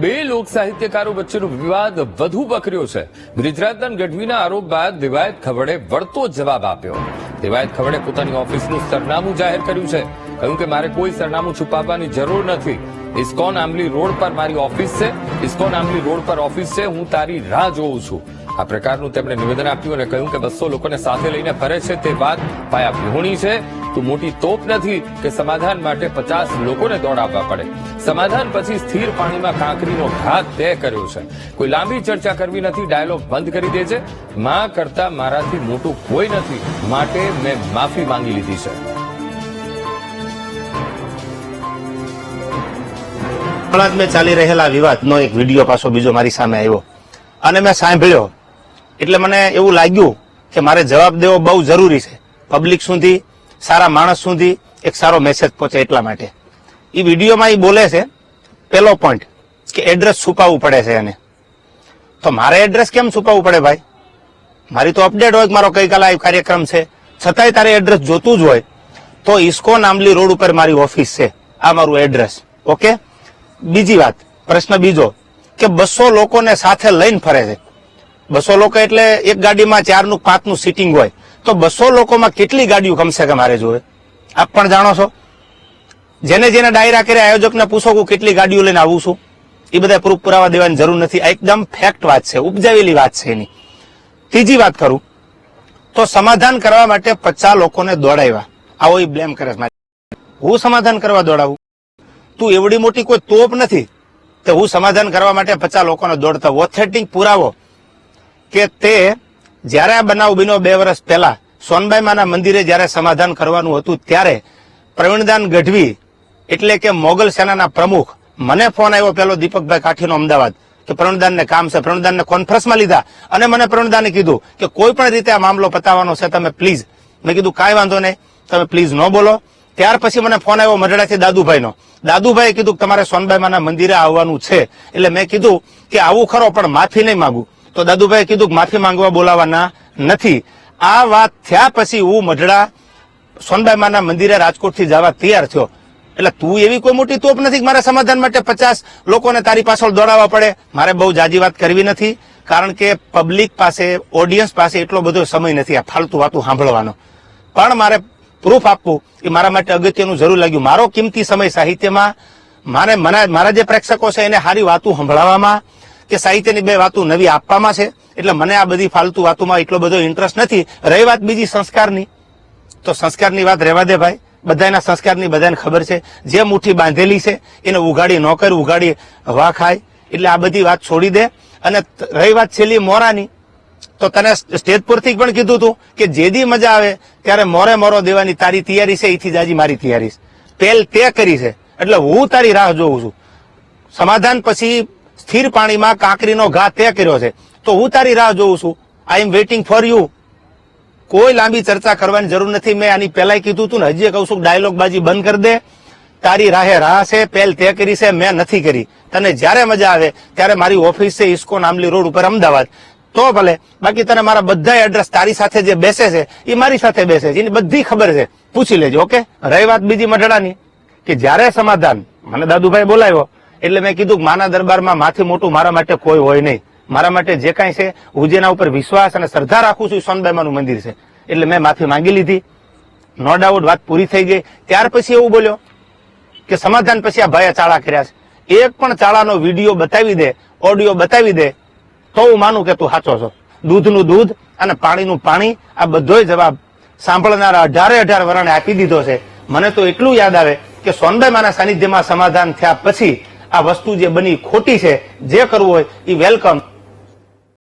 બે લોક સાહિત્યકારો વચ્ચેનો વિવાદ વધુ વકર્યો છે. બ્રિજરાજન ગઢવીના આરોપ બાદ દિવાયત ખવડે વળતો જવાબ આપ્યો. દિવાયત ખવડે પોતાની ઓફિસનું સરનામું જાહેર કર્યું છે. કહ્યું કે મારે કોઈ સરનામું છુપાવવાની જરૂર નથી. ઇસ્કોન આંબલી રોડ પર મારી ઓફિસ છે. ઇસ્કોન આંબલી રોડ પર ઓફિસ છે. હું તારી રાહ જોઉં છું. આ પ્રકારનું તેમણે નિવેદન આપ્યું અને કહ્યું કે બસો લોકોને સાથે લઈને ફરે છે. તે વાત પાયા વિહોણી છે. તું મોટી તોપ નથી કે સમાધાન માટે પચાસ લોકોને દોડાવવા પડે. સમાધાન પછી સ્થિર પાણીમાં કાંકરીનો ઘાત તય કર્યો છે. કોઈ લાંબી ચર્ચા કરવી નથી, ડાયલોગ બંધ કરી દે છે. માં કરતા મારાથી મોટું કોઈ નથી, માટે મેં માફી માંગી લીધી છે. હમણાં જ મેં ચાલી રહેલા વિવાદનો એક વીડિયો પાછો બીજો મારી સામે આવ્યો. અને મેં સાંભળ્યો. એટલે મને એવું લાગ્યું કે મારે જવાબ દેવો બહુ જરૂરી છે. પબ્લિક સુધી સારા માણસ સુધી એક સારો મેસેજ પહોંચે એટલા માટે. એ વિડીયોમાં એ બોલે છે, પેલો પોઈન્ટ કે એડ્રેસ છુપાવવું પડે છે એને. તો મારે એડ્રેસ કેમ છુપાવવું પડે ભાઈ? મારી તો અપડેટ હોય કે મારો ગઈકાલે આ કાર્યક્રમ છે. છતાંય તારે એડ્રેસ જોતું જ હોય. તો ઇસ્કોન આંબલી રોડ ઉપર મારી ઓફિસ છે. આ મારું એડ્રેસ ઓકે? બીજી વાત, પ્રશ્ન બીજો, કે બસો લોકોને સાથે લઈને ફરે છે. બસો લોકો એટલે એક ગાડીમાં ચારનું, પાંચનું સીટિંગ હોય. તો બસો લોકોમાં કેટલી ગાડીઓ કમસે કમ મારે જોવે? આપ પણ જાણો છો? જેને જેને ડાયરા કરે આયોજકને પૂછો હું કેટલી ગાડીઓ લઈને આવું છું. એ બધા પ્રૂફ પુરાવા દેવાની જરૂર નથી. આ એકદમ ફેક્ટ વાત છે, ઉપજાવેલી વાત છે એની. ત્રીજી વાત કરું. તો સમાધાન કરવા માટે પચાસ લોકોને દોડાવ્યા. આવો એ બ્લેમ કરે હું સમાધાન કરવા દોડાવું? તું એવડી મોટી કોઈ તોપ નથી. કે હું સમાધાન કરવા માટે પચાસ લોકોને દોડતા ઓથેન્ટિક પુરાવો. કે તે જ્યારે આ બનાવ બન્યો બે વર્ષ પહેલા, સોનબાઈ માના મંદિરે જ્યારે સમાધાન કરવાનું હતું, ત્યારે પ્રવીણદાન ગઢવી એટલે કે મોગલ સેનાના પ્રમુખ, મને ફોન આવ્યો પેલો દીપકભાઈ કાઠીનો અમદાવાદ, કે પ્રવીણદાનને કામ છે, પ્રવીણદાનને કોન્ફરન્સમાં લીધા. અને મને પ્રવીણદાને કીધું કે કોઈ પણ રીતે આ મામલો પતાવવાનો છે, તમે પ્લીઝ. મેં કીધું, કાંઈ વાંધો નહીં, તમે પ્લીઝ ન બોલો. ત્યાર પછી મને ફોન આવ્યો મઢડાથી દાદુભાઈનો. દાદુભાઈએ કીધું કે તમારે સોનબાઈમાના મંદિરે આવવાનું છે. એટલે મેં કીધું કે આવું ખરો, પણ માફી નહીં માંગુ. તો દાદુભાઈ કીધું માફી માંગવા બોલાવાના નથી. આ વાત થયા પછી હું મઢડા સોનબાઈ માના મંદિરે રાજકોટથી જવા તૈયાર થયો. એટલે તું એવી કોઈ મોટી તોપ નથી કે મારા સમાધાન માટે પચાસ લોકોને તારી પાછળ દોડાવવા પડે? મારે બહુ જાજી વાત કરવી નથી, કારણ કે પબ્લિક પાસે ઓડિયન્સ પાસે એટલો બધો સમય નથી આ ફાલતુ વાતું સાંભળવાનો. પણ મારે પ્રૂફ આપવું એ મારા માટે અગત્યનું જરૂર લાગ્યું. મારો કિંમતી સમય સાહિત્યમાં, મારે મારા જે પ્રેક્ષકો છે એને સારી વાતું સંભળાવવામાં કે સાહિત્યની બે વાતો નવી આપવામાં છે. એટલે મને આ બધી ફાલતુ વાતોમાં એટલો બધો ઇન્ટરેસ્ટ નથી. રહી વાત બીજી સંસ્કારની. તો સંસ્કારની વાત રહેવા દે ભાઈ. બધાના સંસ્કારની બધાને ખબર છે. જે મુઠ્ઠી બાંધેલી છે, એને ઉગાડી ન કરી ઉઘાડી, હવા ખાય. એટલે આ બધી વાત છોડી દે. અને રહી વાત છેલ્લી મોરાની. તો તને સ્ટેજ પરથી પણ કીધું હતું કે જે દી મજા આવે, ત્યારે મોરે મોરો દેવાની તારી તૈયારી છે, એથી જાજી મારી તૈયારી છે. પહેલ તે કરી છે. એટલે હું તારી રાહ જોઉં છું. સમાધાન પછી સ્થિર પાણીમાં કાંકરીનો ઘા તે કર્યો છે. તો હું તારી રાહ જોઉં છું. I am waiting for you કોઈ લાંબી ચર્ચા કરવાની જરૂર નથી. મેં આની પહેલા કીધું હતું ને હજી કહું છું ડાયલોગ બાજી બંધ કરી દે. તારી રાહે રાહ છે, પહેલ તે કરી છે, મેં નથી કરી. તને જ્યારે મજા આવે ત્યારે મારી ઓફિસ છે, ઇસ્કો નામલી રોડ ઉપર, અમદાવાદ. તો ભલે. બાકી તને મારા બધા એડ્રેસ તારી સાથે જે બેસે છે, એ મારી સાથે બેસે છે. એની બધી ખબર છે. પૂછી લેજો, ઓકે? રહી વાત બીજી મઢડાની. કે જ્યારે સમાધાન, મને દાદુભાઈ બોલાવ્યો એટલે મેં કીધું માના દરબારમાં માથી મોટું મારા માટે કોઈ હોય નહીં. મારા માટે જે કાંઈ છે, હું જેના ઉપર વિશ્વાસ અને શ્રદ્ધા રાખું છું સોનબાઈમાનું મંદિર છે. એટલે મેં માફી માંગી લીધી. નો ડાઉટ વાત પૂરી થઈ ગઈ. ત્યાર પછી એવું બોલ્યો કે સમાધાન પછી આ ભાઈએ ચાળા કર્યા છે. એક પણ ચાળાનો વીડિયો બતાવી દે, ઓડિયો બતાવી દે, તો હું માનું કે તું સાચો છો. દૂધનું દૂધ અને પાણીનું પાણી, આ બધોય જવાબ સાંભળનારા અઢારે અઢાર વરણે આપી દીધો છે. મને તો એટલું યાદ આવે કે સોનભાઈ માના સાનિધ્યમાં સમાધાન થયા પછી આ વસ્તુ જે બની ખોટી છે જે કરવું હોય એ વેલકમ